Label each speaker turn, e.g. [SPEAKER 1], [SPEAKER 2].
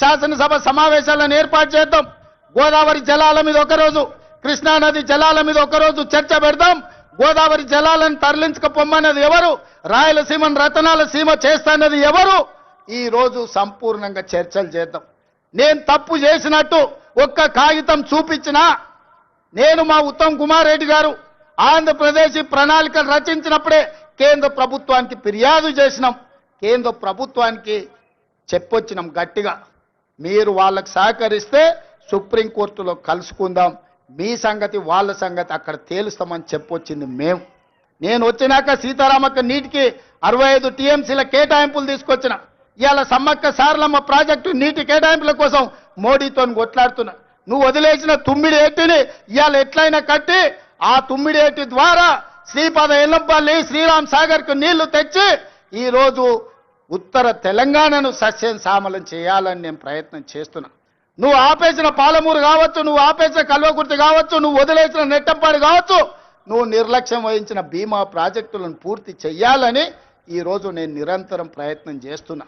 [SPEAKER 1] శాసనసభ సమావేశాలను ఏర్పాటు చేద్దాం. గోదావరి జలాల మీద ఒకరోజు కృష్ణానది జలాల మీద ఒకరోజు చర్చ పెడదాం. గోదావరి జలాలను తరలించకపోమ్మన్నది ఎవరు? రాయలసీమను రతనాల సీమ చేస్తానది ఎవరు? ఈరోజు సంపూర్ణంగా చర్చలు చేద్దాం. నేను తప్పు చేసినట్టు ఒక్క కాగితం చూపించినా నేను మా ఉత్తమ్ కుమార్ రెడ్డి గారు ఆంధ్రప్రదేశ్ ప్రణాళికలు రచించినప్పుడే కేంద్ర ప్రభుత్వానికి ఫిర్యాదు చేసినాం. కేంద్ర ప్రభుత్వానికి చెప్పొచ్చినాం గట్టిగా. మీరు వాళ్ళకు సహకరిస్తే సుప్రీంకోర్టులో కలుసుకుందాం. మీ సంగతి వాళ్ళ సంగతి అక్కడ తేలుస్తామని చెప్పొచ్చింది మేము. నేను వచ్చినాక సీతారామక్క నీటికి అరవై ఐదు టీఎంసీల కేటాయింపులు తీసుకొచ్చిన. ఇవాళ సమ్మక్క సారలమ్మ ప్రాజెక్టు నీటి కేటాయింపుల కోసం మోడీతో కొట్లాడుతున్నా. నువ్వు వదిలేసిన తుమ్మిడి ఏటిని ఇవాళ ఎట్లయినా కట్టి ఆ తుమ్మిడి ద్వారా శ్రీపాద ఎల్లంపల్లి శ్రీరామ్ సాగర్కు నీళ్ళు తెచ్చి ఈరోజు ఉత్తర తెలంగాణను సస్యం సామలం చేయాలని నేను ప్రయత్నం చేస్తున్నా. నువ్వు ఆపేసిన పాలమూరు కావచ్చు నువ్వు ఆపేసిన కల్వకుర్తి కావచ్చు నువ్వు వదిలేసిన నెట్టంపాడు కావచ్చు నువ్వు నిర్లక్ష్యం వహించిన బీమా ప్రాజెక్టులను పూర్తి చెయ్యాలని ఈ రోజు నేను నిరంతరం ప్రయత్నం చేస్తున్నా.